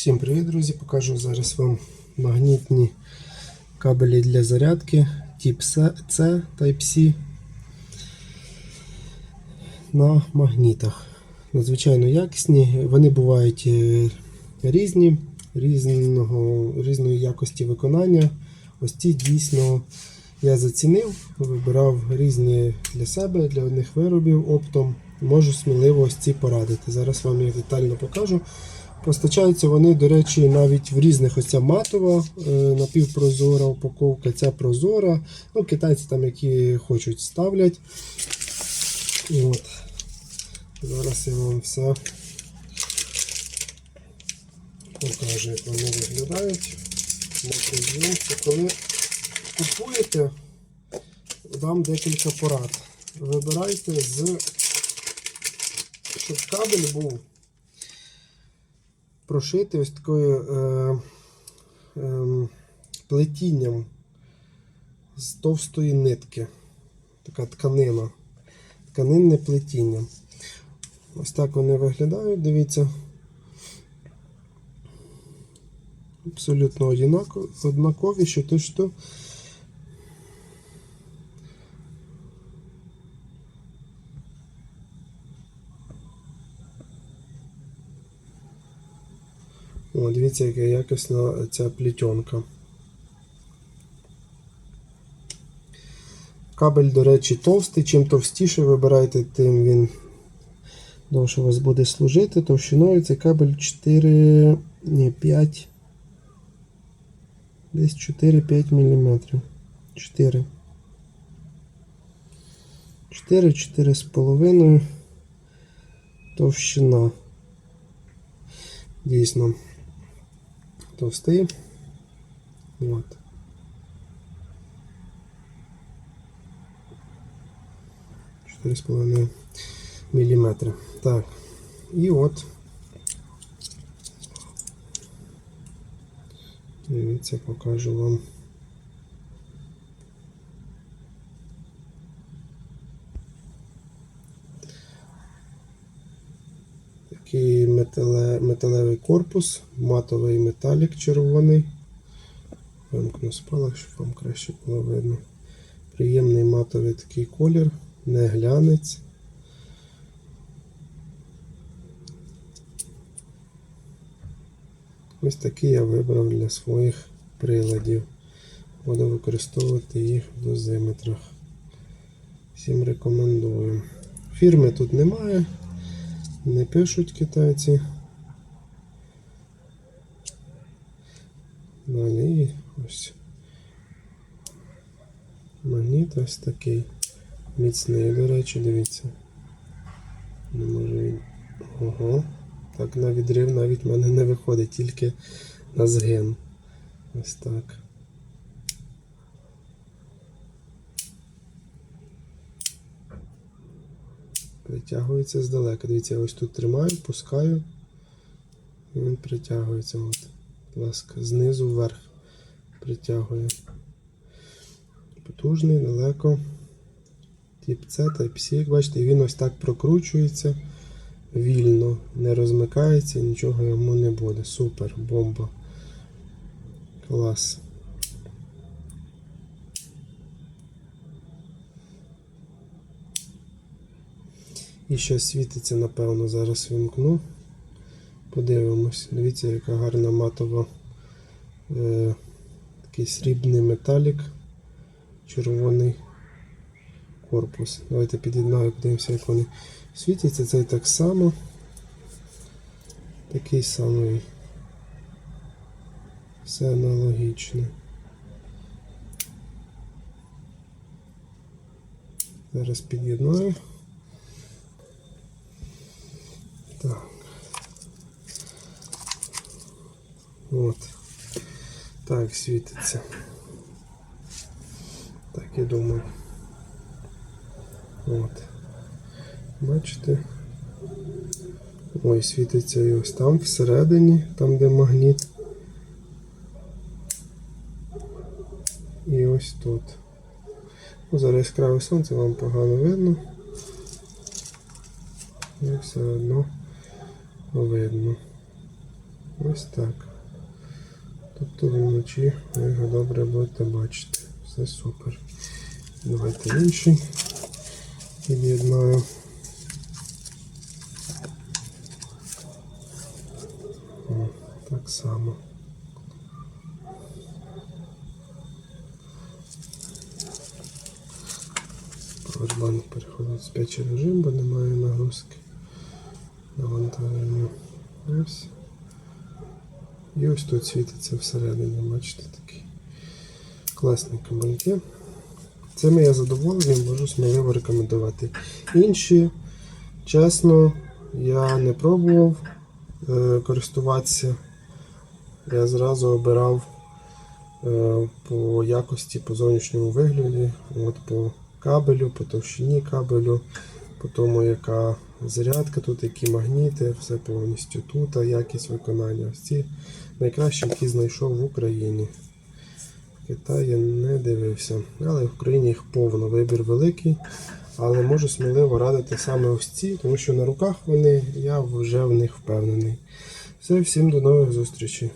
Всім привіт, друзі! Покажу зараз вам магнітні кабелі для зарядки тип C Type-C на магнітах. Надзвичайно якісні. Вони бувають е, різні, різного, різної якості виконання. Ось ці дійсно я зацінив, вибирав різні для себе, для одних виробів оптом. Можу сміливо ось ці порадити. Зараз вам їх детально покажу. Постачаються вони, до речі, навіть в різних ось ця матова, е, напівпрозора упаковка, ця прозора. Ну, Китайці там, які хочуть, ставлять. От. Зараз я вам все покажу, як вони виглядають. Коли купуєте, дам декілька порад. Вибирайте з, щоб кабель був прошити ось такою е, е, плетінням з товстої нитки. Така тканина. Тканинне плетіння. Ось так вони виглядають, дивіться. Абсолютно однакові, що то що. Дивіться, яка якісна ця плетенка. Кабель, до речі, товстий. Чим товстіше вибираєте, тим він довше вас буде служити. Товщиною цей кабель 4, ні, 5, десь 4-5 мм. 4. 4-4,5 товщина. Дійсно товстий. От. Чотири з половиною міліметри. Так. І от. Дивіться, покажу вам. Такий метале, металевий корпус, матовий металік червоний. Вимкну спалах, щоб вам краще було видно. Приємний матовий такий колір, не глянець. Ось такий я вибрав для своїх приладів. Буду використовувати їх в дозиметрах. Всім рекомендую. Фірми тут немає не пишуть китайці. Далі ось магніт ось такий. Міцний, до речі, дивіться. Не може він. Ого. Так на відрив навіть в мене не виходить, тільки на згин. Ось так. Притягується здалека. Дивіться, я ось тут тримаю, пускаю. І він притягується. От. Будь ласка, знизу вверх притягує. Потужний, далеко. Тип С, Type C, як бачите, він ось так прокручується вільно, не розмикається, нічого йому не буде. Супер, бомба. Клас. І ще світиться, напевно, зараз вімкну. Подивимось. Дивіться, яка гарна матова е, такий срібний металік, червоний корпус. Давайте під'єднаю, подивимося, як вони світяться. Цей так само. Такий самий. Все аналогічне. Зараз під'єднаю. Так. От. Так, світиться. Так і думаю. От. Бачите? Ой, світиться і ось там всередині, там де магніт. І ось тут. Ну, зараз яскраве сонце, вам погано видно. І все одно видно. Ось так. Тобто вночі ви його добре будете бачити. Все супер. Давайте інший під'єднаю. Так само. Powerbank переходить в спячий режим, бо немає нагрузки. Навантаження. Ось. І ось тут світиться всередині, бачите, такі класні кабельки. Цими я задоволений, можу сміливо рекомендувати. Інші, чесно, я не пробував е, користуватися. Я зразу обирав е, по якості, по зовнішньому вигляді, от по кабелю, по товщині кабелю, по тому, яка зарядка тут, які магніти, все повністю тут, а якість виконання. Ось ці найкращі, які знайшов в Україні. В Китаї не дивився. Але в Україні їх повно. Вибір великий. Але можу сміливо радити саме ось ці, тому що на руках вони, я вже в них впевнений. Все, всім до нових зустрічей.